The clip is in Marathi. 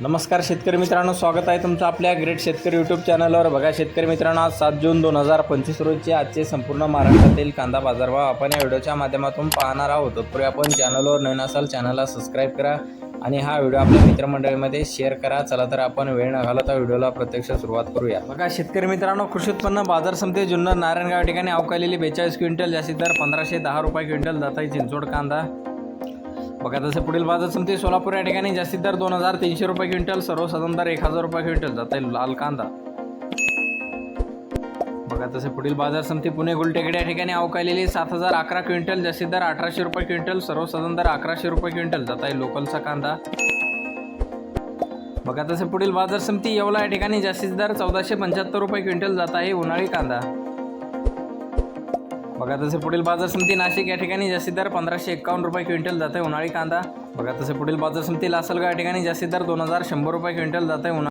नमस्कार शेतकरी मित्रांनो स्वागत आहे तुमचं आपल्या ग्रेट शेतकरी यूट्यूब चॅनलवर बघा शेतकरी मित्रांनो आज सात जून दोन हजार पंचवीस रोजचे आजचे संपूर्ण महाराष्ट्रातील कांदा बाजारभाव आपण या व्हिडिओच्या माध्यमातून पाहणार आहोत. तत्पूर्वी आपण चॅनलवर नवीन असाल चॅनलला सबस्क्राईब करा आणि हा व्हिडिओ आपल्या मित्रमंडळीमध्ये शेअर करा. चला तर आपण वेळ न घालवता व्हिडिओला प्रत्यक्ष सुरुवात करूया. बघा शेतकरी मित्रांनो कृषी उत्पन्न बाजार समिती जुन्नर नारायणगाव ठिकाणी अवकालेली बेचाळीस क्विंटल जास्तीत दर पंधराशे दहा रुपये क्विंटल जात चिंचोड कांदा. बघा तसे पुढील बाजार समिती सोलापूर या ठिकाणी जास्तीत दर दोन हजार तीनशे रुपये क्विंटल सर्वसाधारण दर एक हजार रुपये क्विंटल जाते लाल कांदा. बघा तसे पुढील बाजार समिती पुणे गुलटेकडे या ठिकाणी अवकालेली सात हजार अकरा क्विंटल जास्तीत दर अठराशे रुपये क्विंटल सर्वसाधारण दर अकराशे रुपये क्विंटल जात आहे लोकलचा कांदा. बघा तसे पुढील बाजार समिती येवला या ठिकाणी जास्तीत दर चौदाशे पंच्याहत्तर रुपये क्विंटल जात आहे उन्हाळी कांदा. बघा तसे पुढील बाजार समिती नाशिक या ठिकाणी जास्तीत दर पंधराशे एक्कावन्न रुपये क्विंटल जाते उन्हाळी कांदा. बघा तसे पुढील बाजार समिती लासलगाव या ठिकाणी जास्तीत दर दोन हजार शंभर रुपये क्विंटल जाते उन्हा